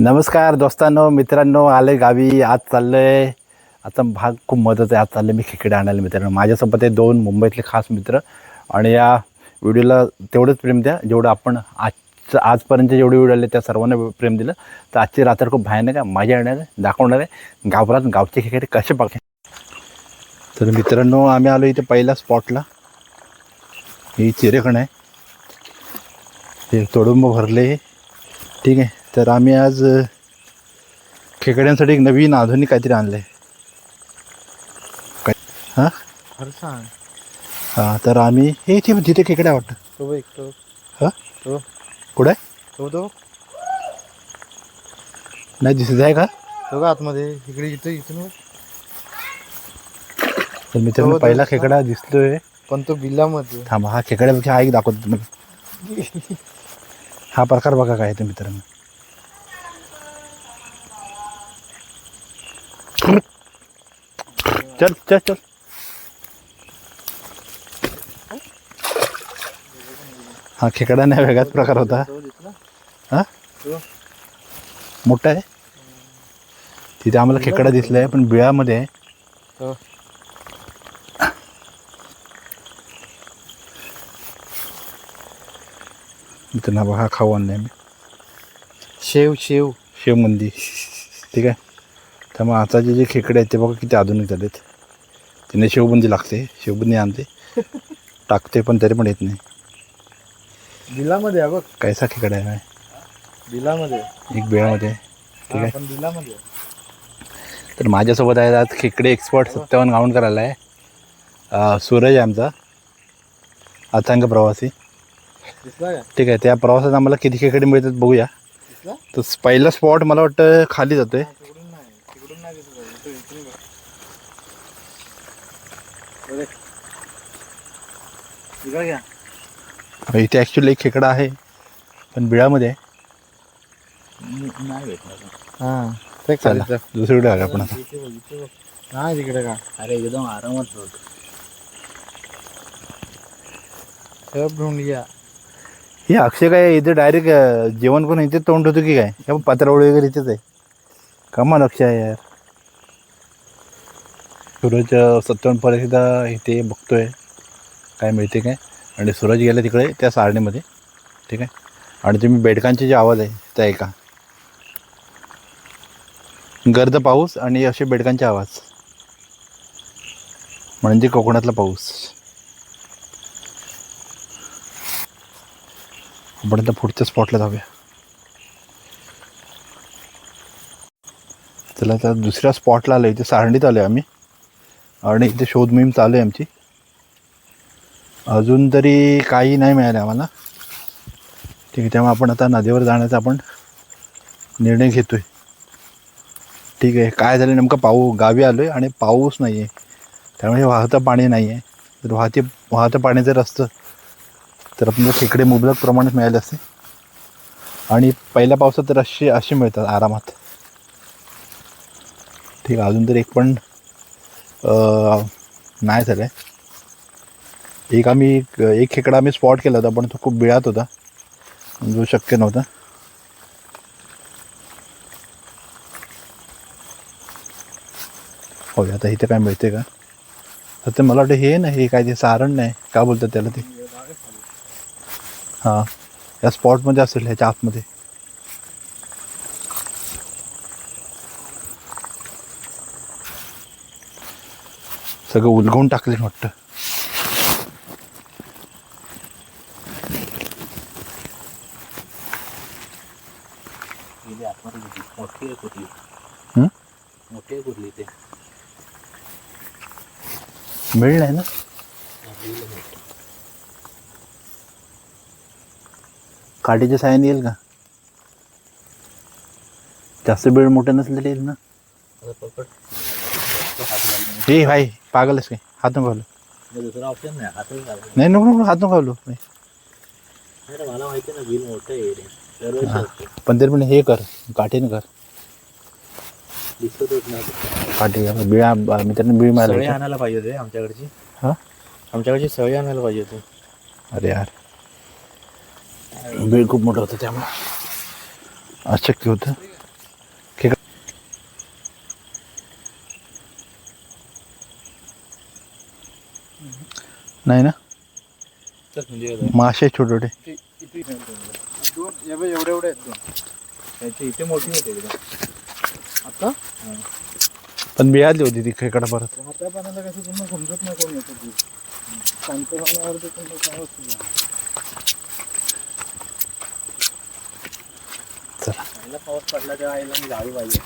नमस्कार दोस्तांनो मित्रांनो आले गावी आज चाललं आहे आता भाग खूप मदत आहे आज चाललं मी खेकडे आणायला मित्रांनो. माझ्यासोबत आहे दोन मुंबईतले खास मित्र आणि या व्हिडिओला तेवढंच प्रेम द्या जेवढं आपण आजचं आजपर्यंत जेवढे व्हिडिओ आले त्या सर्वांना प्रेम दिलं. तर आजची रात्र खूप भयानक आहे मजा येणार आहे दाखवणार आहे. गावरात गावचे खेकडे कसे बघे तर मित्रांनो आम्ही आलो इथे पहिल्या स्पॉटला ही चिरेखण आहे. हे तोडुंब भरले ठीक आहे. तर आम्ही आज खेकड्यांसाठी एक नवीन आधुनिक काहीतरी आणलंय. काय? हां? फरसाण हां तर आम्ही हे इथे तिथे खेकड्या वाटतं. तो एक तो. हां? तो. कुठं आहे? तो तो. नाही दिसत आहे का? तो का आतमध्ये? इकडे इथं इथून वर. तर मित्रांनो हो, तो. पहिला. खेकडा दिसतोय. पण तो बिलामध्ये थांबा हा खेकड्यापेक्षा हा एक दाखवतो. तुम्हाला हा प्रकार बघा काय आहे ते मित्रांनो. चल चल चल. हा खेकडा नाही वेगळाच प्रकार होता. हा? मोठा आहे. तिथे आम्हाला खेकडा दिसलाय पण बिळामध्ये मित्रांनो बघा हा खाऊ आणलाय मी शेव शेव. शेवमंदी ठीक आहे. त्यामुळे आताचे जे खेकडे आहेत ते बघा किती आधुनिक झालेत. तिने शेवबंदी लागते. शेवबंदी आणते. टाकते पण तरी पण येत नाही. बिलामध्ये आहे बघ. कैसा खेकडा आहे बिलामध्ये. एक बिळामध्ये. आहे. ठीक आहे बिलामध्ये. आहे. तर माझ्यासोबत आहेत आज खेकडे एक्सपर्ट सत्तावन्न गाऊन करायला आहे. सूरज आहे आमचा. अथांग प्रवासी. ठीक आहे. त्या प्रवासात आम्हाला किती खेकडे मिळतात बघूया. तर पहिला स्पॉट मला वाटतं खाली जातोय हा, तिकडून नाही तिकडून नाही दिसत आहे. इथं इथून बघ. अरे. इकडं घ्या इथे ॲक्च्युली एक खेकडा आहे पण बिळामध्ये नाही भेटणार हा ते चला दुसरीकडे आलं आपण नाही तिकडे का? अरे एकदम आरामात होत हे अक्षय काय इथे डायरेक्ट जेवण करून इथे तोंड होतो की काय? हे पत्रावळी वगैरे इथेच आहे. कमाल अक्षय आहे यार. सूरज सत्तावन्न पर्यंत इथे इथे बघतोय. काय मिळते काय? आणि सूरज गेला तिकडे त्या सारणीमध्ये. ठीक आहे? आणि तुम्ही बेडकांचे जे आवाज आहे त्या ऐका. गर्द पाऊस आणि असे बेडकांचे आवाज. म्हणजे कोकणातला पाऊस. आपण आता पुढच्या स्पॉटला जाऊया. चला आता दुसऱ्या स्पॉटला आलो इथे सारणीत आलो आम्ही. आणि इथे शोध मोहीम चालू आहे आमची. अजून तरी काही नाही मिळालं आम्हाला. ठीक आहे त्यामुळे आपण आता नदीवर जाण्याचा आपण निर्णय घेतो आहे ठीक आहे काय झालं नेमकं पाऊ गावी आलो आहे आणि पाऊस नाही आहे त्यामुळे वाहतं पाणी नाही आहे जर वाहते वाहतं पाणी जर असतं तर आपल्याला खेकडे मुबलक प्रमाणात मिळाले असते. आणि पहिल्या पावसात तर असे असे मिळतात आरामात. ठीक आहे अजून तरी एक पण नाही झालं आहे. एक आम्ही एक खेकडा आम्ही स्पॉट केला होता पण तो खूप बिळात होता. जो शक्य नव्हता. हो आता इथे काय मिळते का? तर ते मला वाटतं हे ना हे काय ते सारण नाही. का बोलतात त्याला ते? हां. या स्पॉटमध्ये असेल ह्याच्या आतमध्ये. सगळं उलगवून टाकले वाटतं. गेली आतमध्ये गेली. मोठी आहे कुठली हं? मोठी आहे कुठली ते मिळ नाही ना? काठीच्या सायाने येईल का? जास्त वेळ मोठं नसलं तरी येईल ना? हे भाई पागलच काय? हात नको घालू मग दुसरा ऑप्शन नाही. हातच नाही नको नको हात नको घालू नाही. नाही रे, मला माहिती ना बिल मोठं आहे रे. दरवर्षी असतं. पण तरी पण हे कर काठीने कर. दिसतच नाही. काठी बिळा मित्रांनी बिळ सळी आणायला पाहिजे होते आमच्याकडची. हा? आमच्याकडची सळी आणायला पाहिजे होती. अरे यार. बिळ खूप मोठं होतं त्यामुळे. अशक्य होतं. नाही ना? मासे छोटे छोटे दोन एवढे एवढे एवढे आहेत दोन इथे मोठी होते आता? पण मिळाली होती ती खेकडा परत. हात्या कसं तुम्हाला समजत नाही कोण येतं शांत पाण्यावर तुमचं समजत चला. पाऊस पडला तेव्हा आईला मी गावी पाहिजे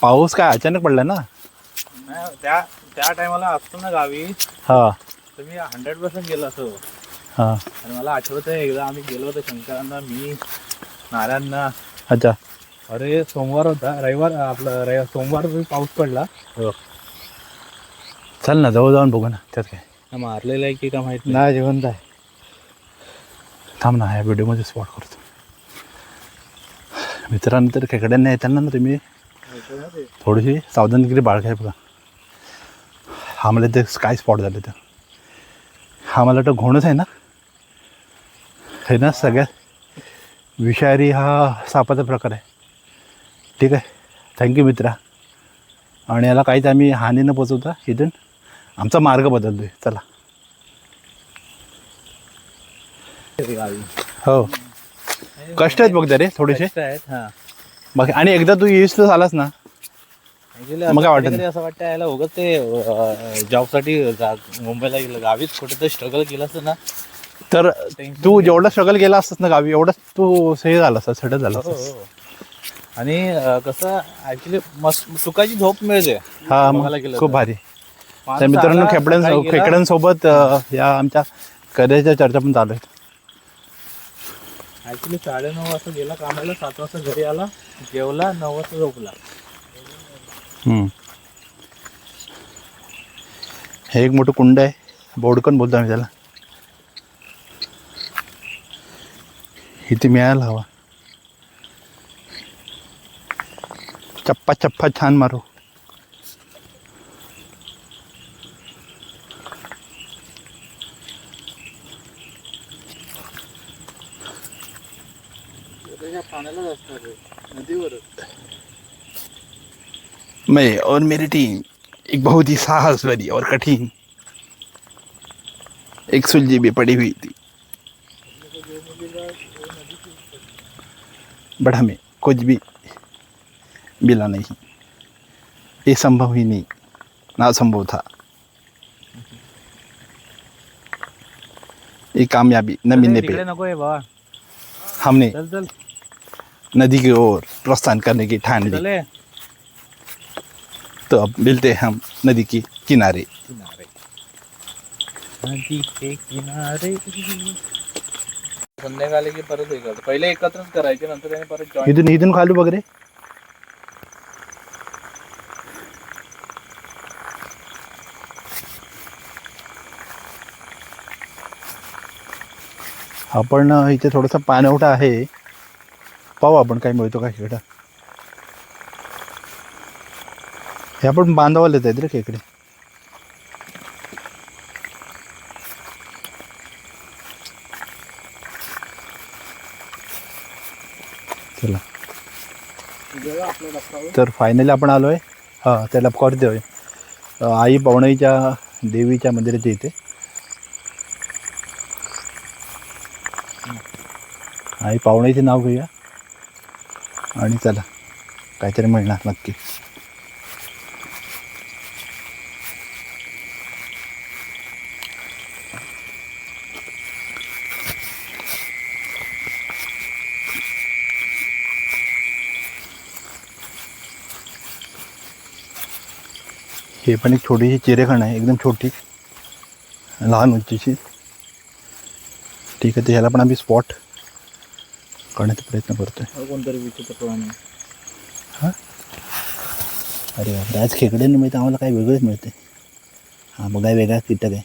पाऊस काय अचानक पडला ना? नाही त्या त्या टायमाला असतो ना गावी हा. तर मी हंड्रेड पर्सेंट गेलो असो हा. आणि मला आठवत आहे एकदा आम्ही गेलो होतो शंकरांना मी नारायणना. अच्छा. अरे सोमवार होता रविवार आपलं रविवार सोमवार पाऊस पडला. चल ना जवळ जाऊन बघू ना त्यात काय. मारलेला आहे की का माहीत नाही. जिवंत आहे. थांब ना ह्या व्हिडिओमध्ये स्पॉट करतो. मित्रांनो तर खेकड्यांना येताना ना तुम्ही थोडीशी सावधानगिरी बाळगाय बघा. हा मला ते काय स्पॉट झाले तर हा मला वाटतं घोणच आहे ना? हे ना सगळ्यात? विषारी हा सापाचा प्रकार आहे. ठीक आहे? थँक्यू मित्रा. आणि याला काहीच आम्ही हानी न पोचवता इथून आमचा मार्ग बदलतो आहे चला. हो. कष्ट आहेत बघ रे थोडेसे. हा. बाकी आणि एकदा तू ईस्ट झालास ना मग काय वाटत असं वाटतं यायला उगत ते जॉबसाठी मुंबईला गेलं. गावीच कुठे तर स्ट्रगल केलं असतं ना. तर तू जेवढा स्ट्रगल केला असतास ना गावी एवढंच तू हे झाला असता सेटल झाला. आणि कसं ऍक्च्युली मस्त सुखाची झोप मिळते. हा गेलं खूप. भारी. तर मित्रांनो गेला, खेकड्यांसोबत या आमच्या करिअरच्या चर्चा पण चालू आहेत. ऍक्च्युली साडेनऊ वाजता गेला कामाला सात वाजता घरी आला जेवला नऊ वाजता झोपला. हे एक मोठं कुंड आहे. बोडकन बोलतो आम्ही त्याला. इथे मिळायला हवा. चप्पा चप्पा छान मारू. पाण्यालाच असणार नदीवर मैं और मेरी टीम एक बहुत ही साहस भरी और कठिन एक सुलझी भी पड़ी हुई थी। बट हमें कुछ भी मिला नहीं। ये संभव ही नहीं ना संभव था। ये कामयाबी न मिलने पे हमने नदी की ओर प्रस्थान करने की ठान ली। तो अब मिलते हैं हम नदी के किनारे. किनारे. नदी के किनारे. संध्याकाळी की परत हे करतो. पहिले एकत्रच करायचे नंतर त्याने परत जॉईन इथून इथून खालू बघ रे आपण इथे थोडासा पाणवठा आहे. पाहू आपण काय मिळतो का ह्या पण आपण आहेत रे खेकडे. चला. तर फायनली आपण आलो आहे हां त्या लपकावरती होय आई पावणाईच्या देवीच्या मंदिराच्या इथे. आई पावणाईचे नाव घेऊया. आणि चला. काहीतरी मिळणार नक्की. हे पण एक छोटीशी चिरेखण आहे एकदम छोटी. लहान उंचीची. ठीक आहे तर ह्याला पण आम्ही स्पॉट करण्याचा प्रयत्न करतोय. कोणतरी प्राणी. अरे आज खेकडे नाही मिळते आम्हाला काय वेगळंच मिळते हा बघा वेगळा कीटक आहे.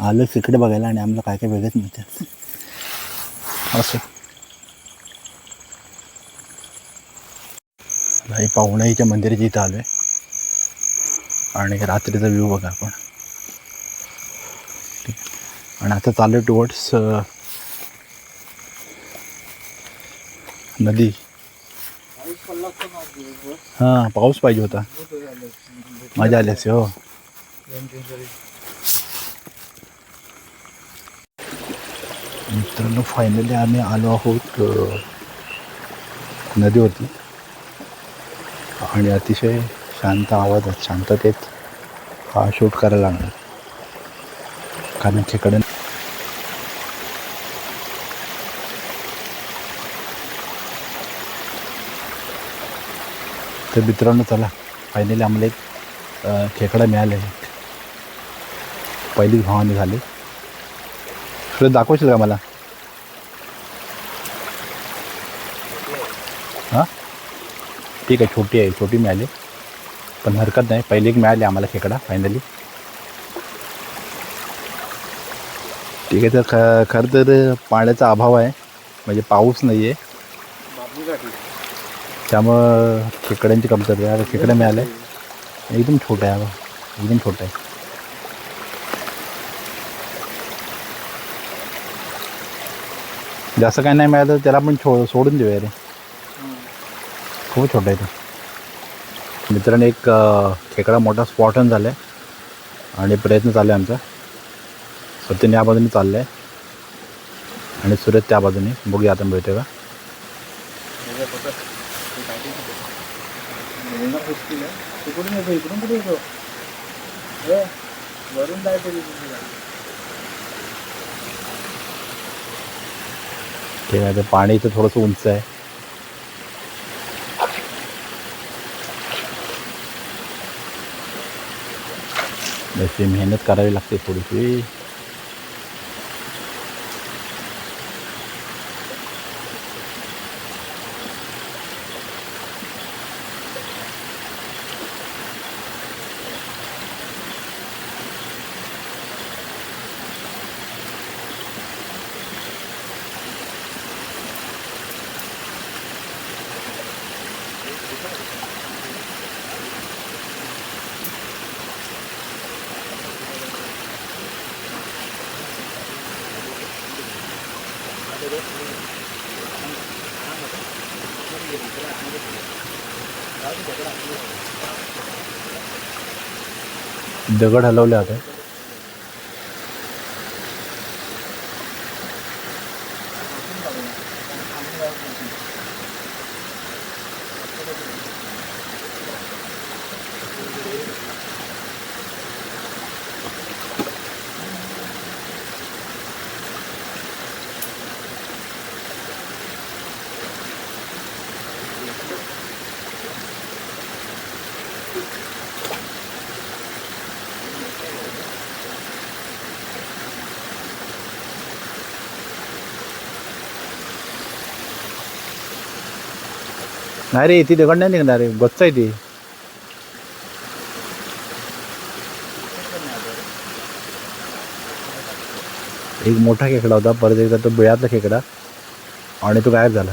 आलो खेकडे बघायला आणि आम्हाला काय काय वेगळंच मिळते असं. हे पाहुण्याच्या मंदिराच्या इथं आलो आहे आणि रात्रीचा व्ह्यू बघा आपण. ठीक. आहे आणि आता चालू टुवर्ड्स नदी. हां पाऊस पाहिजे होता. मजा आली असे हो. मित्रांनो फायनली आम्ही आलो आहोत नदीवरती. आणि अतिशय शांत आवाजात शांततेत हा शूट करायला लागणार कारण तिकडे तर मित्रांनो चला फायनली आम्हाला एक खेकडा मिळाला. आहे पहिलीच भावानी झाली. तुला दाखवशील का मला? हां? ठीक आहे छोटी आहे छोटी मिळाली. पण हरकत नाही पहिले एक मिळाली आम्हाला खेकडा फायनली ठीक आहे तर ख खरं तर पाण्याचा अभाव आहे. म्हणजे पाऊस नाही आहे त्यामुळं खेकड्यांची कमतरता आहे. खेकडं खेकडे मिळाले. एकदम छोटं आहे बा. एकदम छोटं आहे. जास्त काही नाही मिळालं तर त्याला आपण छो सोडून देऊया रे. खूप छोटा आहे तो. मित्रांनो एक खेकडा मोठा स्पॉट झाला आहे आणि प्रयत्न चालू आहे आमचा. सत्यन या बाजूने चाललं आहे आणि सुरत त्या बाजूने. बघूया आता मिळते का? आहे. वरून जायचं ठीक आहे तर पाणी इथं थोडंसं उंच आहे. त्याची मेहनत करावी लागते थोडीशी. दगड हलवले होते. नाही रे ती दगड नाही निघणार रे गच्च आहे ती एक मोठा खेकडा होता परत एकदा तो बिळातला खेकडा आणि तो गायब झाला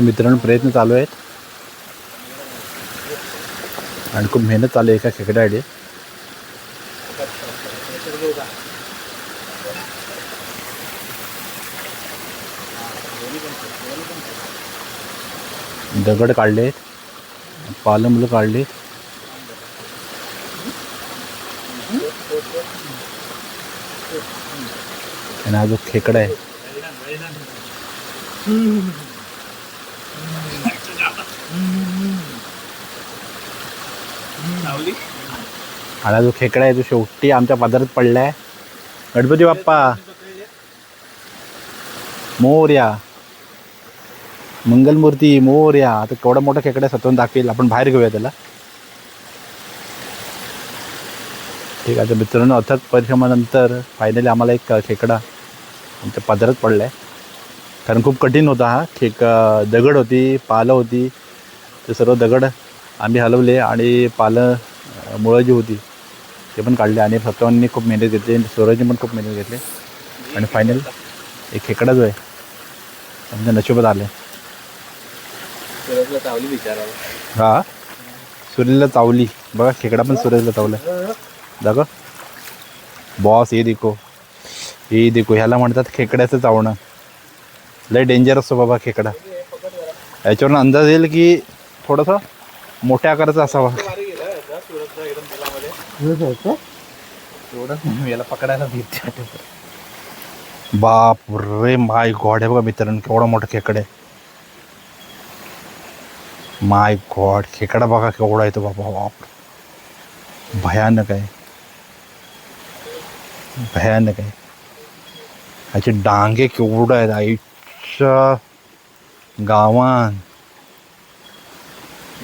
मित्रांनो प्रयत्न चालू आहेत. आणि खूप मेहनत चालू आहे एका खेकड्याडे दगड काढले पालं मुलं आणि हा जो खेकडा आहे आणि हा जो खेकडा आहे तो शेवटी आमच्या बाजारात पडलाय. गणपती बाप्पा. मोर्या. मंगलमूर्ती मोर्या. आता केवढा मोठा खेकडा आहे सतवून दाखवेल. आपण बाहेर घेऊया त्याला. ठीक आहे तर मित्रांनो अथक परिश्रमानंतर फायनली आम्हाला एक खेकडा आमच्या पदरात पडला आहे कारण खूप कठीण होता हा. खेक दगड होती पालं होती ते सर्व दगड आम्ही हलवले आणि पालं मुळं जी होती ते पण काढले आणि सत्वांनी खूप मेहनत घेतली सूरजने पण खूप मेहनत घेतली. आणि फायनल एक खेकडा जो आहे आमच्या नशिबात आलं. हा? सूर्यला चावली. बघा खेकडा पण सूरजला चावला. दाखव. बॉस हे देखो. हे देखो ह्याला म्हणतात खेकड्याचं चावणं. लय डेंजर असतो बाबा खेकडा. याच्यावरून अंदाज येईल की थोडासा मोठ्या आकाराचा असावा. एवढंच याला पकडायला भीती बाप रे माय गॉड आहे बघा मित्रांनो केवढा मोठा खेकडा आहे. माय गॉड खेकडा बघा केवढा येतो बाबा बाप भयानक आहे. भयानक आहे. ह्याचे डांगे केवढं आहेत आईच्या गावान.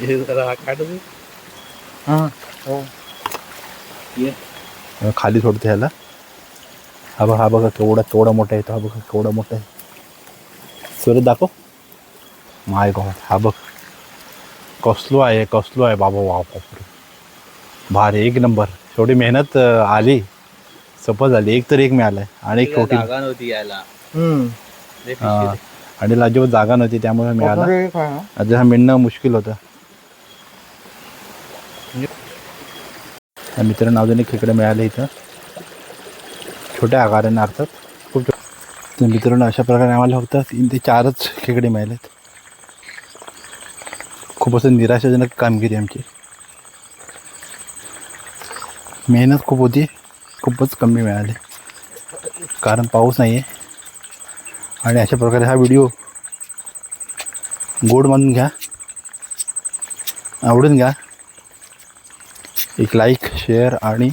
हे जरा काढ हां. हो. ये. खाली सोडते ह्याला. हा बघा हा बघा केवढा केवढा मोठा येतो हा बघा केवढा मोठा आहे. सुरत दाखव. माय गॉड हा बघ. कसलो आहे कसलो आहे बाबा वा बापरे. भारी एक नंबर. शेवटी मेहनत अं, आली. सफल झाली. एक तर एक मिळालं आहे आणि एक छोटी जागा नव्हती यायला. हा. अजिबात जागा नव्हती त्यामुळे मिळाला. हा. मिळणं मुश्किल होतं. त्या मित्रांनो अजून एक खेकडे मिळाले इथं. छोट्या आकाराने अर्थात खूप तर मित्रांनो अशा प्रकारे आम्हाला फक्त तीन ते चारच खेकडे मिळालेत. खूप असं निराशाजनक कामगिरी आमची. मेहनत खूप होती खूपच कमी मिळाली. कारण पाऊस नाही आहे आणि अशा प्रकारे हा व्हिडिओ गोड मानून घ्या. आवडून घ्या. एक लाईक शेअर आणि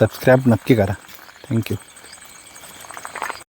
सबस्क्राईब नक्की करा. थँक्यू